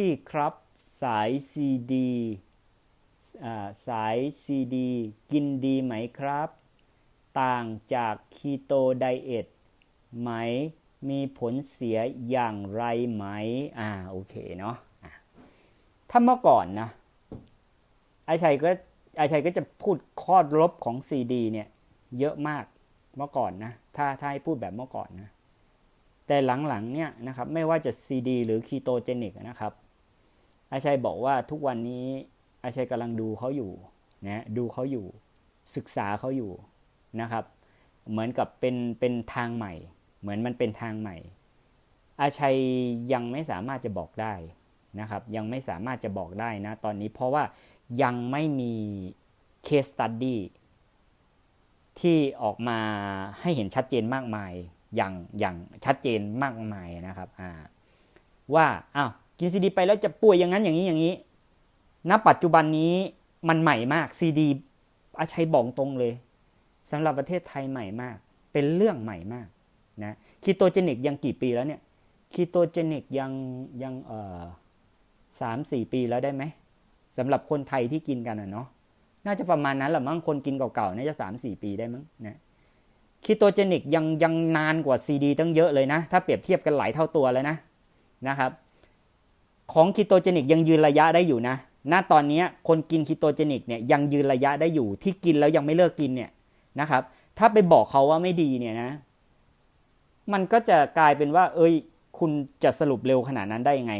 พี่ครับ สายซีดีสายซีดีกินดีไหมครับ ต่างจากคีโตไดเอทไหมมีผลเสียอย่างไรไหม อ่า โอเคเนาะอะถ้าเมื่อก่อนนะไอชัยก็ไอชัยก็จะพูดข้อลบของซีดีเนี่ย เยอะมากเมื่อก่อนนะ ถ้าถ้าให้พูดแบบเมื่อก่อนนะ แต่หลังๆเนี่ยนะครับ ไม่ว่าจะซีดีหรือคีโตเจนิกนะครับ อาชัยบอกว่าทุกวันนี้อาชัยกำลังดูเขาอยู่นะดูเขาอยู่ศึกษาเขาอยู่นะครับ เหมือนกับเป็นเป็นทางใหม่ เหมือนมันเป็นทางใหม่ อาชัยยังไม่สามารถจะบอกได้นะครับ ยังไม่สามารถจะบอกได้นะตอนนี้เพราะว่ายังไม่มี case study ที่ออกมาให้เห็นชัดเจนมากมายอย่างอย่างชัดเจนมากมายนะครับว่าอ้าว กินซีดีไปแล้วจะป่วยอย่างนั้นอย่างนี้อย่างนี้ณปัจจุบันนี้มันใหม่มากซีดีอาชัยบอกตรงเลยสำหรับประเทศไทยใหม่มาก เป็นเรื่องใหม่มากนะคีโตเจนิกยังกี่ปีแล้วเนี่ยคีโตเจนิกยังยังเอ่อสามสี่ปีแล้วได้ไหมสำหรับคนไทยที่กินกันอะเนาะน่าจะประมาณนั้นแหละมั้งคนกินเก่าๆน่าจะสามสี่ปีได้มั้งนะคีโตเจนิกยังยังนานกว่าซีดีตั้งเยอะเลยนะ ถ้าเปรียบเทียบกันหลายเท่าตัวเลยนะนะครับ ของคีโตเจนิกยังยืนระยะได้อยู่นะ ณ ตอนนี้คนกินคีโตเจนิกเนี่ยยังยืนระยะได้อยู่ ที่กินแล้วยังไม่เลิกกินเนี่ยนะครับ ถ้าไปบอกเขาว่าไม่ดีเนี่ยนะ มันก็จะกลายเป็นว่า เอ้ย คุณจะสรุปเร็วขนาดนั้นได้ยังไง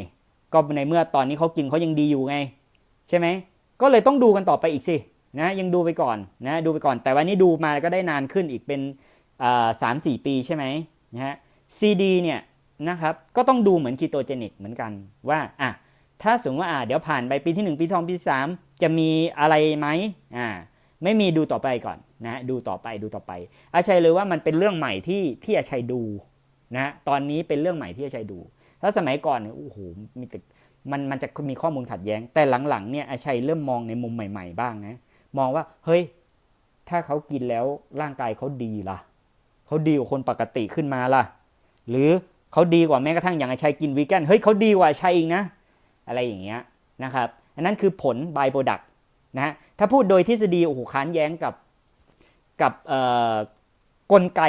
ก็ในเมื่อตอนนี้เขากินเขายังดีอยู่ไง ใช่ไหม ก็เลยต้องดูกันต่อไปอีกสินะยังดูไปก่อนนะดูไปก่อน แต่วันนี้ดูมาก็ได้นานขึ้นอีกเป็นสามสี่ปีใช่ไหมนะฮะซีดีเนี่ย นะครับก็ต้องดูเหมือนคีโตเจนิกเหมือนกันว่าอะถ้าสมมติว่าอะเดี๋ยวผ่านไปปีที่ 1 ปีทองปีที่สามจะมีอะไรไหมอ่าไม่มีดูต่อไปก่อนนะดูต่อไปดูต่อไป อาชัยเลยว่ามันเป็นเรื่องใหม่ที่ที่อาชัยดูนะตอนนี้เป็นเรื่องใหม่ที่อาชัยดู ถ้าสมัยก่อนเนี่ยโอ้โหมีแต่มันมันจะมีข้อมูลขัดแย้ง แต่หลังๆเนี่ยอาชัยเริ่มมองในมุมใหม่ ๆ บ้างนะมองว่าเฮ้ยถ้าเขากินแล้วร่างกายเขาดีล่ะเขาดีกว่าคนปกติขึ้นมาล่ะ หรือ เขาดีกว่าแม้กระทั่งอย่างไอชัยกินวีแกนเฮ้ยเขาดีกว่าชัยอีกนะ อะไรอย่างเงี้ยนะครับ อันนั้นคือผลบายโปรดักนะถ้าพูดโดยทฤษฎีโอ้โหค้านแย้งกับกับกลไก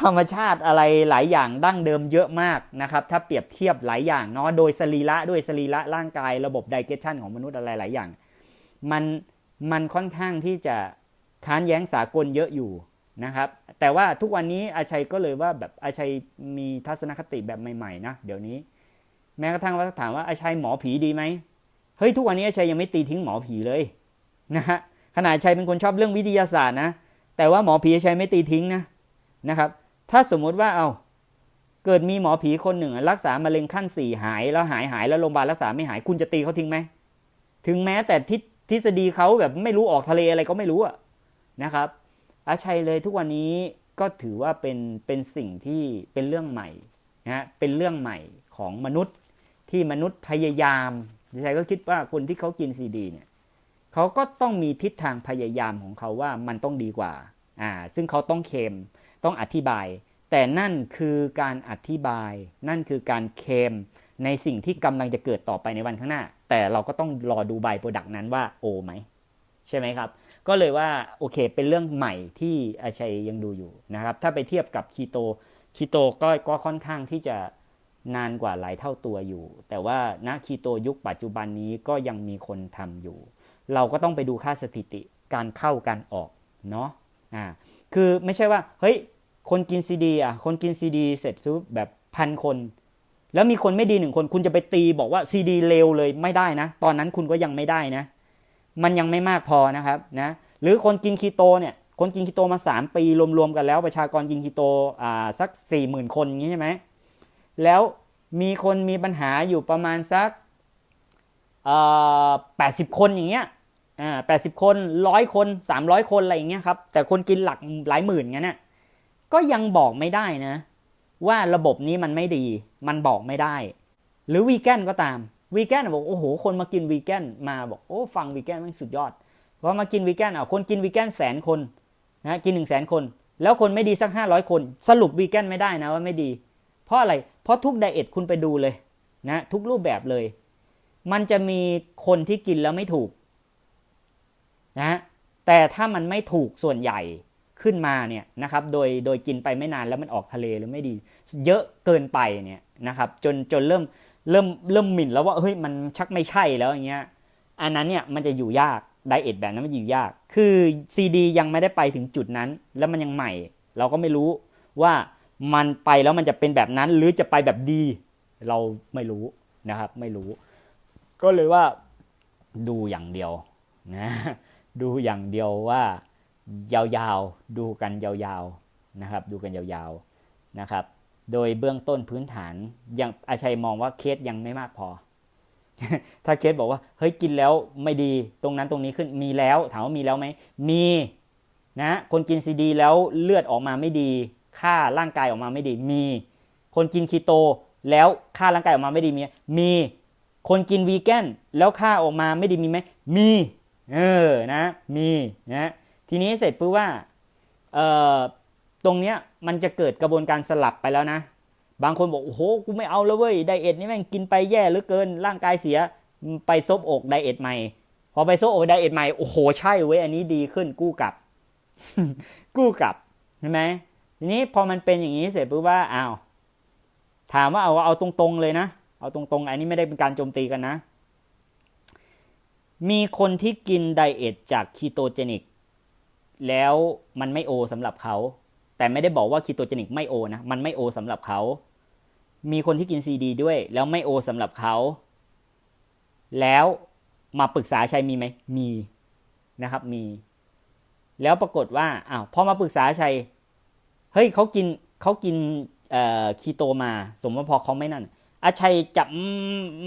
ธรรมชาติอะไรหลายอย่างดั้งเดิมเยอะมากนะครับ ถ้าเปรียบเทียบหลายอย่างเนาะโดยสรีระด้วยสรีระร่างกายระบบไดเจชันของมนุษย์อะไรหลายอย่าง มันมันค่อนข้างที่จะค้านแย้งสากลเยอะอยู่ นะครับแต่ว่าทุกวันนี้อาชัยก็เลยว่าแบบอาชัยมีทัศนคติแบบใหม่ๆนะเดี๋ยวนี้ แม้กระทั่งว่าถามว่าอาชัยหมอผีดีไหมเฮ้ยทุกวันนี้อาชัยยังไม่ตีทิ้งหมอผีเลยนะฮะขนาดอาชัยเป็นคนชอบเรื่องวิทยาศาสตร์นะแต่ว่าหมอผีอาชัยไม่ตีทิ้งนะนะครับ ถ้าสมมุติว่าเอาเกิดมีหมอผีคนหนึ่ง รักษามะเร็งขั้นสี่หายแล้วหายหายแล้วโรงพยาบาลรักษาไม่หายคุณจะตีเขาทิ้งไหมถึงแม้แต่ทิทฤษฎีเขาแบบไม่รู้ออกทะเลอะไรก็ไม่รู้อะนะครับ อาชัยเลยทุกวันนี้ก็ถือว่าเป็นเป็นสิ่งที่เป็นเรื่องใหม่นะเป็นเรื่องใหม่ของมนุษย์ที่มนุษย์พยายามอาชัยก็คิดว่าคนที่เขากินซีดีเนี่ยเขาก็ต้องมีทิศทางพยายามของเขาว่ามันต้องดีกว่าอ่าซึ่งเขาต้องเค็มต้องอธิบาย แต่นั่นคือการอธิบาย นั่นคือการเค็มในสิ่งที่กำลังจะเกิดต่อไปในวันข้างหน้า แต่เราก็ต้องรอดูใบโปรดักต์นั้นว่าโอไหมใช่ไหมครับ ก็เลยว่าโอเคเป็นเรื่องใหม่ที่อาชัยยังดูอยู่นะครับ ถ้าไปเทียบกับคีโตคีโตก็ก็ค่อนข้างที่จะนานกว่าหลายเท่าตัวอยู่ แต่ว่าณคีโตยุคปัจจุบันนี้ก็ยังมีคนทำอยู่ เราก็ต้องไปดูค่าสถิติการเข้าการออกเนาะอ่าคือไม่ใช่ว่าเฮ้ยคนกินซีดีอะคนกินซีดีเสร็จซุบแบบพันคน แล้วมีคนไม่ดีหนึ่งคนคุณจะไปตีบอกว่าซีดีเลวเลยไม่ได้นะ ตอนนั้นคุณก็ยังไม่ได้นะ มันยังไม่มากพอนะครับนะหรือคนกินคีโตเนี่ยคนกินคีโตมา 3 ปีรวมๆกันแล้วประชากรกินคีโตอ่าสัก 4 0,000 คนอย่างนี้ใช่ไหมแล้วมีคนมีปัญหาอยู่ประมาณสักแปดสิบคนอย่างเงี้ยอ่าแปดสิบคนร้อยคนสามร้อยคนอะไรอย่างเงี้ยครับแต่คนกินหลักหลายหมื่นงั้นเนี่ยก็ยังบอกไม่ได้นะ ว่าระบบนี้มันไม่ดี มันบอกไม่ได้ หรือวีแกนก็ตาม วีแกนบอกโอ้โหคนมากินวีแกนมาบอกโอ้ฟังวีแกนมันสุดยอดพอมากินวีแกนอะคนกินวีแกนแสนคนนะกินหนึ่งแสนคน แล้วคนไม่ดีสักห้าร้อยคน สรุปวีแกนไม่ได้นะว่าไม่ดี เพราะอะไรเพราะทุกไดเอทคุณไปดูเลยนะทุกรูปแบบเลย มันจะมีคนที่กินแล้วไม่ถูกนะแต่ถ้ามันไม่ถูกส่วนใหญ่ขึ้นมาเนี่ยนะครับโดยโดยกินไปไม่นานแล้วมันออกทะเลหรือไม่ดี เยอะเกินไปเนี่ยนะครับจนจนเริ่ม เริ่มเริ่มหมิ่นแล้วว่าเฮ้ยมันชักไม่ใช่แล้วอย่างเงี้ยอันนั้นเนี่ยมันจะอยู่ยากไดเอทแบบนั้นมันอยู่ยาก คือซีดียังไม่ได้ไปถึงจุดนั้น แล้วมันยังใหม่ เราก็ไม่รู้ว่ามันไปแล้วมันจะเป็นแบบนั้นหรือจะไปแบบดี เราไม่รู้นะครับ ไม่รู้ ก็เลยว่าดูอย่างเดียวนะดูอย่างเดียวว่ายาวๆ ดูกันยาวๆนะครับ ดูกันยาวๆนะครับ โดยเบื้องต้นพื้นฐานยังอาชัยมองว่าเคสยังไม่มากพอ ถ้าเคสบอกว่าเฮ้ยกินแล้วไม่ดีตรงนั้นตรงนี้ขึ้นมีแล้ว ถามว่ามีแล้วไหมมีนะคนกินซีดีแล้วเลือดออกมาไม่ดี ค่าร่างกายออกมาไม่ดีมี คนกินคีโตแล้วค่าร่างกายออกมาไม่ดีมีมี คนกินวีแกนแล้วค่าออกมาไม่ดีมีไหมมีเออนะมีนะทีนี้เสร็จปุ๊บว่าเออ ตรงเนี้ยมันจะเกิดกระบวนการสลับไปแล้วนะ บางคนบอกโอ้โหกูไม่เอาแล้วเว้ยไดเอทนี่แม่งกินไปแย่เหลือเกินร่างกายเสียไปซบอกไดเอทใหม่ พอไปซบอกไดเอทใหม่โอ้โหใช่เว้ยอันนี้ดีขึ้นกู้กลับ กู้กลับใช่ไหมทีนี้พอมันเป็นอย่างนี้เสร็จปุ๊บว่าอ้าวถามว่าเอาเอาตรงๆเลยนะ เอาตรงๆ อันนี้ไม่ได้เป็นการโจมตีกันนะ มีคนที่กินไดเอทจากคีโตเจนิก แล้วมันไม่โอสำหรับเขา แต่ไม่ได้บอกว่าคีโตเจนิกไม่โอนะ มันไม่โอสำหรับเขา มีคนที่กินซีดีด้วย แล้วไม่โอสำหรับเขา แล้วมาปรึกษาชัยมีไหม มีนะครับ มี แล้วปรากฏว่า อ้าว พอมาปรึกษาชัย เฮ้ยเขากินเขากินคีโตมา สมมติพอเขาไม่นั่น อาชัยจะ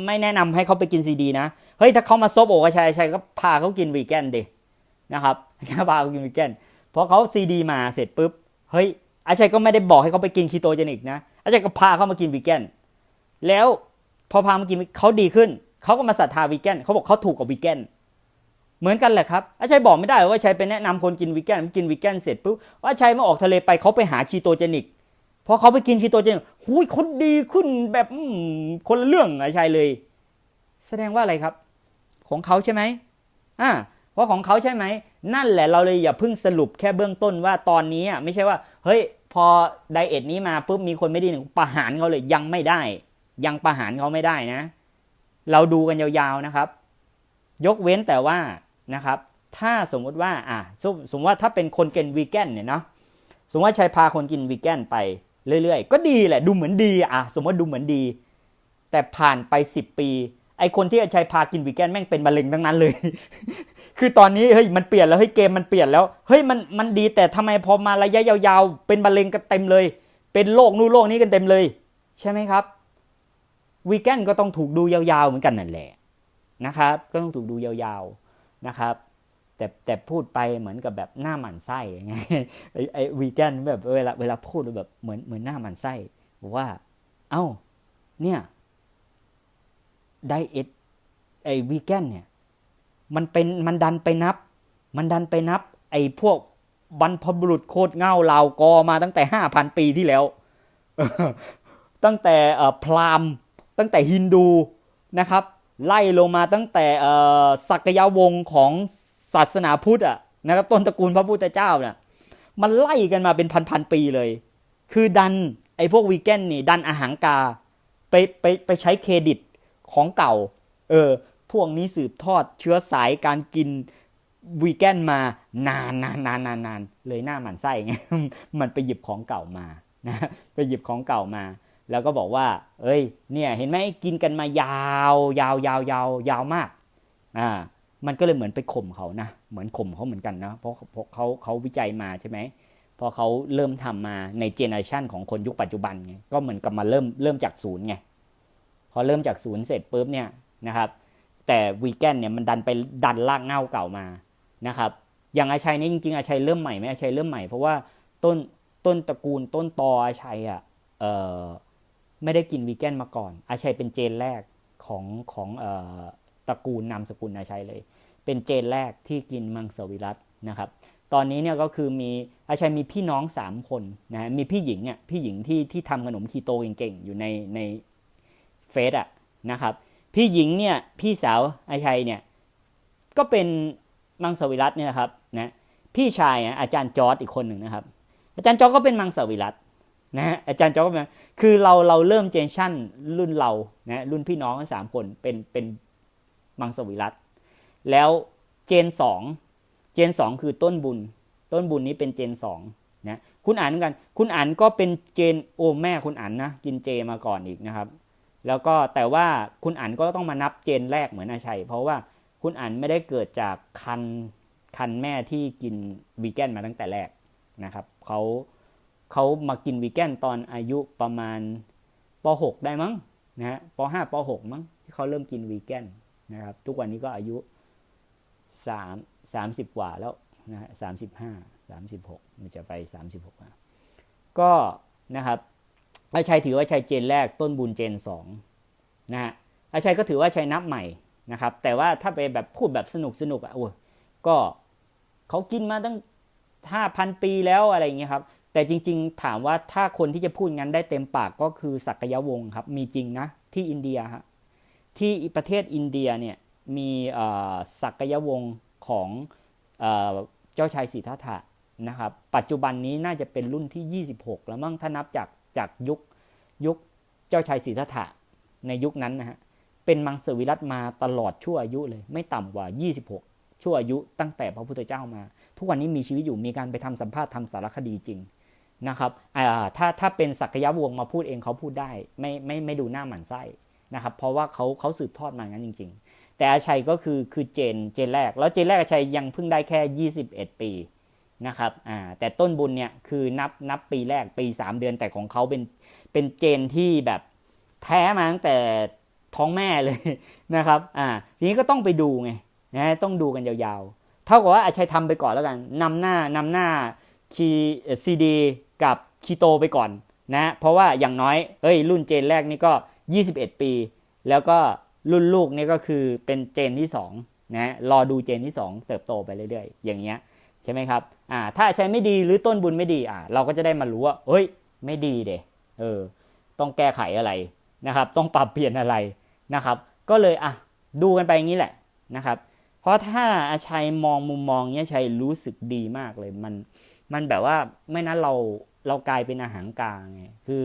ไม่แนะนำให้เขาไปกินซีดีนะ เฮ้ย ถ้าเขามาซบอกอาชัยอาชัยก็พาเขากินวีแกนเดนะครับพาเขากินวีแกนพอเขาซีดีมาเสร็จปุ๊บ เฮ้ยอาชัยก็ไม่ได้บอกให้เขาไปกินคีโตเจนิกนะอาชัยก็พาเขามากินวีแกนแล้วพอพามากินเขาดีขึ้นเขาก็มาศรัทธาวีแกนเขาบอกเขาถูกกับวีแกนเหมือนกันแหละครับอาชัยบอกไม่ได้ว่าชัยไปแนะนำคนกินวีแกนกินวีแกนเสร็จปุ๊บว่าชัยมาออกทะเลไปเขาไปหาคีโตเจนิกพอเขาไปกินคีโตเจนิกหุยคนดีขึ้นแบบคนละเรื่องอาชัยเลย แสดงว่าอะไรครับ ของเขาใช่ไหมอ่าเพราะของเขาใช่ไหม นั่นแหละเราเลยอย่าเพิ่งสรุปแค่เบื้องต้นว่าตอนนี้ไม่ใช่ว่า เฮ้ย พอไดเอทนี้มาปุ๊บมีคนไม่ดีหนึ่งประหารเขาเลยยังไม่ได้ ยังประหารเขาไม่ได้นะ เราดูกันยาวๆนะครับ ยกเว้นแต่ว่านะครับ ถ้าสมมุติว่าอะสมมติว่าถ้าเป็นคนกินวีแกนเนี่ยเนาะสมมติว่าชัยพาคนกินวีแกนไปเรื่อยๆ ก็ดีแหละดูเหมือนดีอะสมมติดูเหมือนดี แต่ผ่านไปสิบปี ไอคนที่ชัยพากินวีแกนแม่งเป็นมะเร็งทั้งนั้นเลย คือตอนนี้เฮ้ยมันเปลี่ยนแล้วเฮ้ยเกมมันเปลี่ยนแล้วเฮ้ยมันมันดีแต่ทำไมพอมาระยะยาวๆ เป็นมะเร็งกันเต็มเลย เป็นโรคนู่นโรคนี้กันเต็มเลย ใช่ไหมครับวีแกนก็ต้องถูกดูยาวๆเหมือนกันนั่นแหละนะครับ ก็ต้องถูกดูยาวๆนะครับ แต่แต่พูดไปเหมือนกับแบบหน้าหมันไส้ไงไอไอวีแกนแบบเวลาเวลาพูดแบบเหมือนเหมือนหน้าหมันไส้บอกว่า เอ้าเนี่ยไดเอทไอวีแกนเนี่ย มันเป็นมันดันไปนับ มันดันไปนับ ไอ้พวกบรรพบุรุษโคตรเง่าเหล่ากอมาตั้งแต่ห้าพันปีที่แล้ว ตั้งแต่พราหมณ์ตั้งแต่ฮินดูนะครับ ไล่ลงมาตั้งแต่ศักยาวงศ์ของศาสนาพุทธอะนะครับต้นตระกูลพระพุทธเจ้าเนี่ยมันไล่กันมาเป็นพันๆปีเลย คือดันไอ้พวกวีแกนนี่ดันอาหารกาไปไปไปใช้เครดิตของเก่า เออ พวกนี้สืบทอดเชื้อสายการกินวีแกนมานานนานนานนานนานเลยหน้าหมันไส้ไงมันไปหยิบของเก่ามานะไปหยิบของเก่ามา แล้วก็บอกว่า เอ้ย เนี่ยเห็นไหมกินกันมายาว ยาวยาวยาวยาวมากอ่ามันก็เลยเหมือนไปข่มเขานะ เหมือนข่มเขาเหมือนกันนะ เพราะเพราะเขาเขาวิจัยมาใช่ไหมพอเขาเริ่มทำมาในเจเนอเรชันของคนยุคปัจจุบันไงก็เหมือนกับมาเริ่มเริ่มจากศูนย์ไงพอเริ่มจากศูนย์เสร็จปุ๊บเนี่ยนะครับ แต่วีแกนเนี่ยมันดันไปดันลากเง่าเก่ามานะครับอย่างอาชัยนี่จริงๆอาชัยเริ่มใหม่ไหมอาชัยเริ่มใหม่เพราะว่าต้นต้นตระกูลต้นตออาชัยอะเออไม่ได้กินวีแกนมาก่อน อาชัยเป็นเจนแรกของของเอ่อตระกูลนามสกุลอาชัยเลย เป็นเจนแรกที่กินมังสวิรัตนะครับตอนนี้เนี่ยก็คือมีอาชัยมีพี่น้องสามคนนะมีพี่หญิงอะพี่หญิงที่ที่ทำขนมคีโตเก่งๆ อยู่ในในเฟสอะนะครับ พี่หญิงเนี่ยพี่สาวอาชัยเนี่ยก็เป็นมังสวิรัตเนี่ยครับนะพี่ชายอาจารย์จอร์ดอีกคนหนึ่งนะครับ อาจารย์จอร์ดก็เป็นมังสวิรัตนะฮะอาจารย์จอร์ดก็เป็นคือเราเราเริ่มเจนชั่นรุ่นเรานะรุ่นพี่น้องทั้งสามคนเป็นเป็นมังสวิรัตแล้วเจนสองเจนสองคือต้นบุญ ต้นบุญนี้เป็นเจนสองนะคุณอ่านเหมือนกัน คุณอ่านก็เป็นเจนโอแม่คุณอ่านนะกินเจมาก่อนอีกนะครับ แล้วก็แต่ว่าคุณอั๋นก็ต้องมานับเจนแรกเหมือนอาชัย เพราะว่าคุณอั๋นไม่ได้เกิดจากคันคันแม่ที่กินวีแกนมาตั้งแต่แรกนะครับเขาเขามากินวีแกนตอนอายุประมาณป .6 ได้มั้งนะฮะป .5 ป .6 มั้งที่เขาเริ่มกินวีแกนนะครับ ทุกวันนี้ก็อายุ3 30 กว่าแล้วนะฮะ35 36มันจะไป36นะก็นะครับ อาชัยถือว่าชัยเจนแรกต้นบุญเจนสองนะฮะอาชัยก็ถือว่าชัยนับใหม่นะครับ แต่ว่าถ้าไปแบบพูดแบบสนุกสนุกอะโอ้ยก็เขากินมาตั้งห้าพันปีแล้วอะไรอย่างเงี้ยครับ แต่จริงๆถามว่าถ้าคนที่จะพูดงั้นได้เต็มปากก็คือสักยวงศ์ครับ มีจริงนะที่อินเดียฮะที่ประเทศอินเดียเนี่ยมีสักยวงศ์ของเจ้าชายสิทธัตถะนะครับ ปัจจุบันนี้น่าจะเป็นรุ่นที่ 26 แล้วมั้งถ้านับจาก จากยุคยุคเจ้าชายศรีทัตถะในยุคนั้นนะฮะเป็นมังสวิรัตมาตลอดชั่วอายุเลย ไม่ต่ำกว่า 26 ชั่วอายุตั้งแต่พระพุทธเจ้ามา ทุกวันนี้มีชีวิตอยู่มีการไปทำสัมภาษณ์ทำสารคดีจริงนะครับถ้าถ้าเป็นศักยะวงศ์มาพูดเองเขาพูดได้ไม่ไม่ไม่ดูหน้าหมันไส้นะครับ เพราะว่าเขาเขาสืบทอดมางั้นจริง ๆ แต่อาชัยก็คือคือเจนเจนแรก แล้วเจนแรกอาชัยยังเพิ่งได้แค่ 21 ปี นะครับอ่าแต่ต้นบุญเนี่ยคือนับนับปีแรกปี 3 เดือนแต่ของเขาเป็นเป็นเจนที่แบบแท้มาตั้งแต่ท้องแม่เลยนะครับอ่าทีนี้ก็ต้องไปดูไงนะต้องดูกันยาวๆ เท่ากับว่าอาชัยทำไปก่อนแล้วกันนำหน้านำหน้าคีซีดีกับคีโตไปก่อนนะเพราะว่าอย่างน้อยเฮ้ยรุ่นเจนแรกนี่ก็ 21 ปี แล้วก็รุ่นลูกนี่ก็คือเป็นเจนที่2นะรอดูเจนที่ 2 เติบโตไปเรื่อยๆ อย่างเงี้ย ใช่ไหมครับอ่าถ้าใช้ไม่ดีหรือต้นบุญไม่ดีอ่าเราก็จะได้มารู้ว่าเฮ้ย ไม่ดีเดเออต้องแก้ไขอะไรนะครับ ต้องปรับเปลี่ยนอะไรนะครับ ก็เลยอะดูกันไปอย่างนี้แหละนะครับ เพราะถ้าอาชัยมองมุมมองเนี้ยชัยรู้สึกดีมากเลยมันมันแบบว่าไม่นั้นเราเรากลายเป็นอาหารกลางไงคือ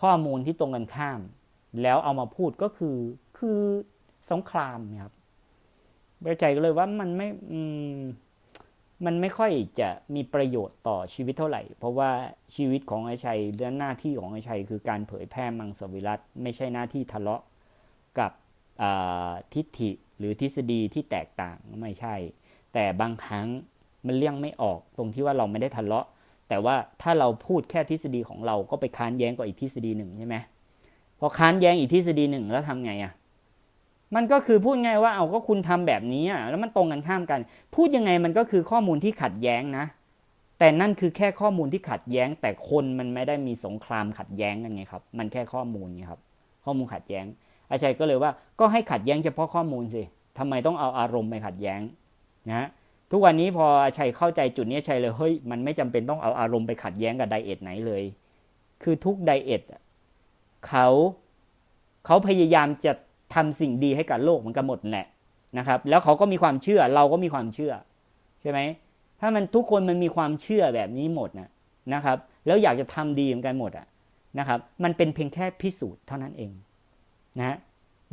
ข้อมูลที่ตรงกันข้าม แล้วเอามาพูดก็คือคือสงครามครับใจก็เลยว่ามันไม่อืม มันไม่ค่อยจะมีประโยชน์ต่อชีวิตเท่าไหร่ เพราะว่าชีวิตของไอ้ชัยและหน้าที่ของไอ้ชัยคือการเผยแพร่มังสวิรัตไม่ใช่หน้าที่ทะเลาะกับทิฏฐิหรือทฤษฎีที่แตกต่างไม่ใช่ แต่บางครั้งมันเลี่ยงไม่ออกตรงที่ว่าเราไม่ได้ทะเลาะ แต่ว่าถ้าเราพูดแค่ทฤษฎีของเราก็ไปค้านแย้งกับอีกทฤษฎีหนึ่งใช่ไหมพอค้านแย้งอีกทฤษฎีหนึ่งแล้วทำไงอะ่ะ มันก็คือพูดง่ายว่าเอาก็คุณทำแบบนี้อะแล้วมันตรงกันข้ามกัน พูดยังไงมันก็คือข้อมูลที่ขัดแย้งนะ แต่นั่นคือแค่ข้อมูลที่ขัดแย้ง แต่คนมันไม่ได้มีสงครามขัดแย้งกันไงครับ มันแค่ข้อมูลไงครับ ข้อมูลขัดแย้ง อาชัยก็เลยว่าก็ให้ขัดแย้งเฉพาะข้อมูลสิทำไมต้องเอาอารมณ์ไปขัดแย้งนะทุกวันนี้พออาชัยเข้าใจจุดนี้ชัยเลยเฮ้ยมันไม่จำเป็นต้องเอาอารมณ์ไปขัดแย้งกับไดเอทไหนเลย คือทุกไดเอทเขาเขาพยายามจะ ทำสิ่งดีให้กับโลกมันก็หมดแหละนะครับ แล้วเขาก็มีความเชื่อเราก็มีความเชื่อใช่ไหมถ้ามันทุกคนมันมีความเชื่อแบบนี้หมดนะนะครับ แล้วอยากจะทำดีเหมือนกันหมดอะนะครับ มันเป็นเพียงแค่พิสูจน์เท่านั้นเองนะ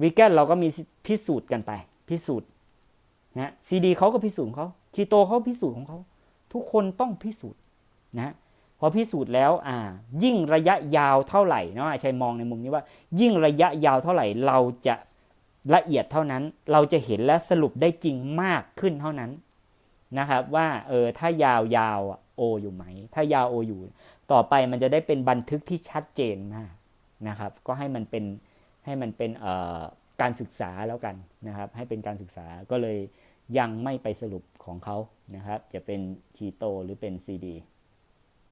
วิกเกนเราก็มีพิสูจน์กันไป พิสูจน์นะซีดีเขาก็พิสูจน์เขาคีโตเขาพิสูจน์ของเขาทุกคนต้องพิสูจน์นะ อพิสูจน์แล้วอ่ายิ่งระยะยาวเท่าไหร่เนาะชัยมองในมุมนี้ว่า ยิ่งระยะยาวเท่าไหร่เราจะละเอียดเท่านั้น เราจะเห็นและสรุปได้จริงมากขึ้นเท่านั้นนะครับว่าเออถ้ายาวยาวโออยู่ไหม ถ้ายาวโออยู่ ต่อไปมันจะได้เป็นบันทึกที่ชัดเจนมากนะครับ ก็ให้มันเป็นให้มันเป็นเอ่อการศึกษาแล้วกันนะครับ ให้เป็นการศึกษาก็เลยยังไม่ไปสรุปของเขานะครับ จะเป็นคีโตหรือเป็นซีดี